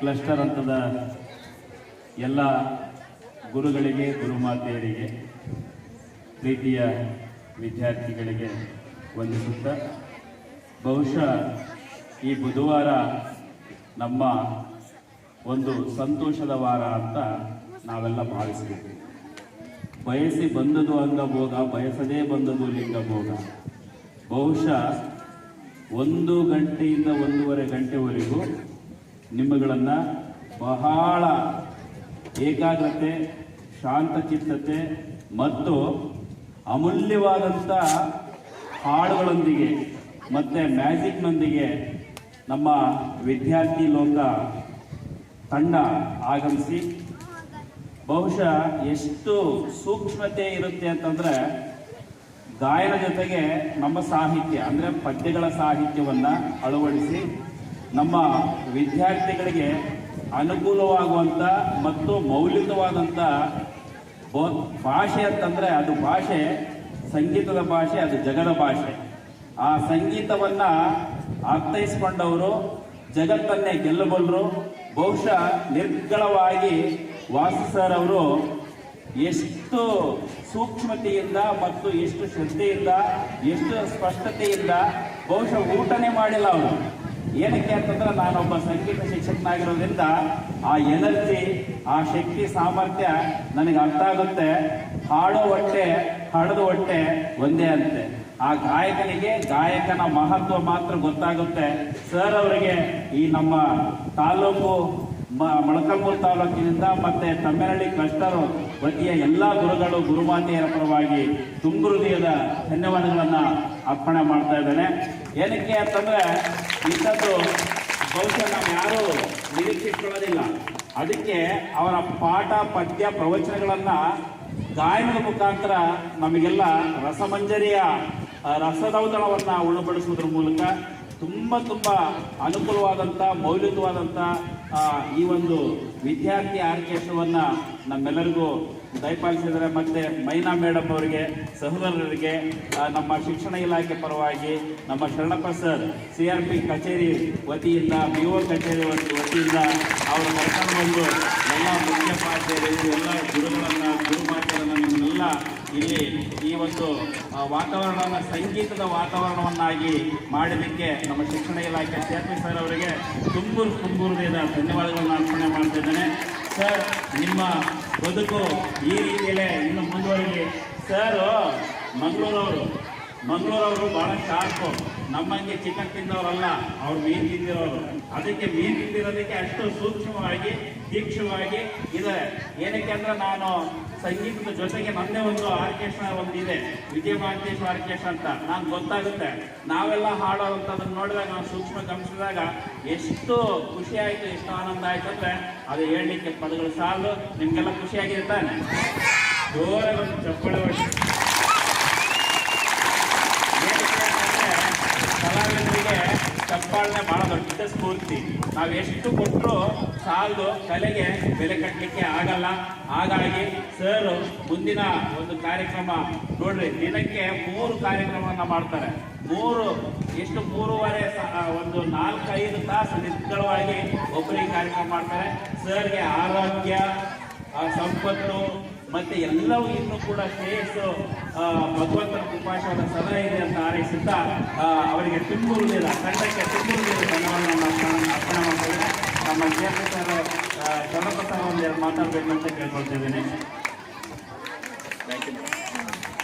Cluster ಹಂತದ ಎಲ್ಲ ಗುರುಗಳಿಗೆ, ಗುರುಮಾತೆಯರಿಗೆ, ಪ್ರೀತಿಯ ವಿದ್ಯಾರ್ಥಿಗಳಿಗೆ ವಂದಿಸುತ್ತ, ಬಹುಶಃ ಈ ಬುಧವಾರ ನಮ್ಮ ಒಂದು ಸಂತೋಷದ ವಾರ ಅಂತ ನಾವೆಲ್ಲ ಭಾವಿಸ್ತೀವಿ. ಬಯಸಿ ಬಂದದು ಅಂಗಭೋಗ, ಬಯಸದೇ ಬಂದದು ಲಿಂಗಭೋಗ. ಬಹುಶಃ ಒಂದು ಗಂಟೆಯಿಂದ ಒಂದೂವರೆ ಗಂಟೆವರೆಗೂ ನಿಮ್ಮಗಳನ್ನು ಬಹಳ ಏಕಾಗ್ರತೆ ಶಾಂತಚಿತ್ತತೆ ಮತ್ತು ಅಮೂಲ್ಯವಾದಂಥ ಹಾಡುಗಳೊಂದಿಗೆ ಮತ್ತು ಮ್ಯಾಜಿಕ್ನೊಂದಿಗೆ ನಮ್ಮ ವಿದ್ಯಾರ್ಥಿ ಲೋಕ ತಂಡ ಆಗಮಿಸಿ. ಬಹುಶಃ ಎಷ್ಟು ಸೂಕ್ಷ್ಮತೆ ಇರುತ್ತೆ ಅಂತಂದರೆ ಗಾಯನ ಜೊತೆಗೆ ನಮ್ಮ ಸಾಹಿತ್ಯ, ಅಂದರೆ ಪದ್ಯಗಳ ಸಾಹಿತ್ಯವನ್ನು ಅಳವಡಿಸಿ ನಮ್ಮ ವಿದ್ಯಾರ್ಥಿಗಳಿಗೆ ಅನುಕೂಲವಾಗುವಂಥ ಮತ್ತು ಮೌಲ್ಯಯುತವಾದಂಥ ಬೋ- ಭಾಷೆ ಅಂತಂದರೆ ಅದು ಭಾಷೆ, ಸಂಗೀತದ ಭಾಷೆ, ಅದು ಜಗದ ಭಾಷೆ. ಆ ಸಂಗೀತವನ್ನು ಅರ್ಥೈಸ್ಕೊಂಡವರು, ಜಗತ್ತನ್ನೇ ಗೆಲ್ಲಬಲ್ಲರು. ಬಹುಶಃ ನಿರ್ಗಳವಾಗಿ ಅವರು ಎಷ್ಟು ಸೂಕ್ಷ್ಮತೆಯಿಂದ ಮತ್ತು ಎಷ್ಟು ಶ್ರದ್ಧೆಯಿಂದ, ಎಷ್ಟು ಸ್ಪಷ್ಟತೆಯಿಂದ ಬಹುಶಃ ಊಟನೇ ಮಾಡಿಲ್ಲ ಅವರು. ಏನಕ್ಕೆ ಅಂತಂದ್ರೆ ನಾನೊಬ್ಬ ಸಂಗೀತ ಶಿಕ್ಷಕನಾಗಿರೋದ್ರಿಂದ ಆ ಎನರ್ಜಿ, ಆ ಶಕ್ತಿ, ಸಾಮರ್ಥ್ಯ ನನಗೆ ಅರ್ಥ ಆಗುತ್ತೆ. ಹಾಡೋ ಹೊಟ್ಟೆ, ಹಾಡದ ಹೊಟ್ಟೆ ಒಂದೇ ಅಂತೆ. ಆ ಗಾಯಕನಿಗೆ ಗಾಯಕನ ಮಹತ್ವ ಮಾತ್ರ ಗೊತ್ತಾಗುತ್ತೆ. ಸರ್ ಅವರಿಗೆ ಈ ನಮ್ಮ ತಾಲೂಕು ಮೊಳಕಾಲ್ಮೂರು ತಾಲೂಕಿನಿಂದ ಮತ್ತೆ ತಮ್ಮೆರಳ್ಳಿ ಕ್ಲಸ್ಟರ್ ವತಿಯ ಎಲ್ಲ ಗುರುಗಳು, ಗುರುಮಾತೆಯರ ಪರವಾಗಿ ತುಂಬ ಹೃದಯದ ಧನ್ಯವಾದಗಳನ್ನು ಅರ್ಪಣೆ ಮಾಡ್ತಾ ಇದ್ದೇನೆ. ಏನಕ್ಕೆ ಅಂತಂದ್ರೆ, ಇಂಥದ್ದು ಬಹುಶಃ ನಾವು ಯಾರು ನಿರೀಕ್ಷಿಸ್ಕೊಳ್ಳೋದಿಲ್ಲ. ಅದಕ್ಕೆ ಅವರ ಪಾಠ, ಪದ್ಯ, ಪ್ರವಚನಗಳನ್ನ ಗಾಯನದ ಮುಖಾಂತರ ನಮಗೆಲ್ಲ ರಸಮಂಜರಿಯ ರಸದೌತಣವನ್ನ ಉಣಬಡಿಸುವುದರ ಮೂಲಕ ತುಂಬ ತುಂಬ ಅನುಕೂಲವಾದಂಥ ಮೌಲ್ಯಯುತವಾದಂಥ ಈ ಒಂದು ವಿದ್ಯಾರ್ಥಿ ಆರ್ಕೆಸ್ಟ್ರವನ್ನು ನಮ್ಮೆಲ್ಲರಿಗೂ ದಯಪಾಲಿಸಿದರೆ ಮತ್ತು ಮೈನಾ ಮೇಡಮ್ ಅವರಿಗೆ, ಸಹೋದರರಿಗೆ ನಮ್ಮ ಶಿಕ್ಷಣ ಇಲಾಖೆ ಪರವಾಗಿ, ನಮ್ಮ Sharanappa sir, C R P ಕಚೇರಿ ವತಿಯಿಂದ ಬಿ ಒ ಕಚೇರಿ ವತಿ- ವತಿಯಿಂದ ಅವರು ಕರ್ಕೊಂಡು ಬಂದು ಎಲ್ಲ ಮುಖ್ಯೋಪಾಧ್ಯಾಯರು ಎಲ್ಲ ಗುರುಗಳನ್ನು ಇಲ್ಲಿ ಈ ಒಂದು ವಾತಾವರಣವನ್ನು, ಸಂಗೀತದ ವಾತಾವರಣವನ್ನಾಗಿ ಮಾಡಲಿಕ್ಕೆ ನಮ್ಮ ಶಿಕ್ಷಣ ಇಲಾಖೆ ಚೇತನ್ ಸರ್ ಅವರಿಗೆ ತುಂಬೂರು ತುಂಬೂರದಿಂದ ಧನ್ಯವಾದಗಳನ್ನು ಅರ್ಪಣೆ ಮಾಡ್ತಿದ್ದೇನೆ ಸರ್ ನಿಮ್ಮ ಬದುಕು ಈ ರೀತಿಯಲ್ಲೇ ಇನ್ನು ಮುಂದುವರಿಲಿ. ಸರ್ ಮಂಗಳೂರವರು ಮಂಗಳೂರವರು ಭಾಳ ಶಾರ್ಪು ನಮ್ಮಂಗೆ ಚಿಕನ್ ತಿಂದವರಲ್ಲ ಅವ್ರು ಮೀನು ತಿಂದಿರೋರು ಅದಕ್ಕೆ ಮೀನು ತಿಂದಿರೋದಕ್ಕೆ ಅಷ್ಟು ಸೂಕ್ಷ್ಮವಾಗಿ ತೀಕ್ಷ್ಣವಾಗಿ ಇದೆ. ಏನಕ್ಕೆ ಅಂದ್ರೆ ನಾನು ಸಂಗೀತದ ಜೊತೆಗೆ ನನ್ನೇ ಒಂದು ಆರ್ಕೆಸ್ಟ್ರಾ ಒಂದಿದೆ, ವಿಜಯ ಮಹಾಂತೇಶ್ವರ ಆರ್ಕೆಸ್ಟ್ರಾ ಅಂತ. ನಾನು ಗೊತ್ತಾಗುತ್ತೆ. ನಾವೆಲ್ಲ ಹಾಡೋವಂಥದ್ದನ್ನು ನೋಡಿದಾಗ, ನಾವು ಸೂಕ್ಷ್ಮ ಗಮನಿಸಿದಾಗ ಎಷ್ಟು ಖುಷಿ ಆಯಿತು, ಎಷ್ಟು ಆನಂದ ಆಯ್ತು ಅಂದರೆ ಅದು ಹೇಳಲಿಕ್ಕೆ ಪದಗಳು ಸಾಲು, ನಿಮಗೆಲ್ಲ ಖುಷಿಯಾಗಿರ್ತಾನೆ ಒಂದು ಚಪ್ಪಳೆ ಹೊಡಿ. ಏನಕ್ಕೆ ಅಂತಂದ್ರೆ ಕಲಾವಿದರಿಗೆ ಚಪ್ಪಾಳನೆ ಬಹಳ ದೊಡ್ಡ ಸ್ಫೂರ್ತಿ ನಾವು ಎಷ್ಟು ಕೊಟ್ಟರು ಸಾಲದು ಕಲೆಗೆ ಬೆಲೆ ಕಟ್ಟಲಿಕ್ಕೆ ಆಗಲ್ಲ. ಹಾಗಾಗಿ ಸರ್ ಮುಂದಿನ ಒಂದು ಕಾರ್ಯಕ್ರಮ ನೋಡ್ರಿ, ದಿನಕ್ಕೆ ಮೂರು ಕಾರ್ಯಕ್ರಮವನ್ನು ಮಾಡ್ತಾರೆ. ಮೂರು, ಎಷ್ಟು ಮೂರುವರೆ ಒಂದು ನಾಲ್ಕೈದು ತಾಸು ನಿತ್ಯವಾಗಿ ಒಬ್ಬರಿಗೆ ಕಾರ್ಯಕ್ರಮ ಮಾಡ್ತಾರೆ. ಸರ್ಗೆ ಆರೋಗ್ಯ ಸಂಪತ್ತು ಮತ್ತು ಎಲ್ಲವನ್ನೂ ಕೂಡ ಶ್ರೇಯಸ್ಸು ಭಗವಂತನ ಉಪಾಶವನ್ನು ಸದಾ ಇದೆ ಅಂತ ಹಾರೈಸುತ್ತಾ ಅವರಿಗೆ ತುಂಬುರು ನೀರ ತಂಡಕ್ಕೆ ತುಂಬುರು ನೀರು ಧನವನ್ನು ಅರ್ಪಣೆ ಮಾಡ್ತೇವೆ. ನಮ್ಮ ಕ್ಷೇತ್ರ ಸರ್ ಒಂದು ಮಾತಾಡಬೇಕು ಅಂತ ಕೇಳ್ಕೊಳ್ತಿದ್ದೀನಿ. Thank you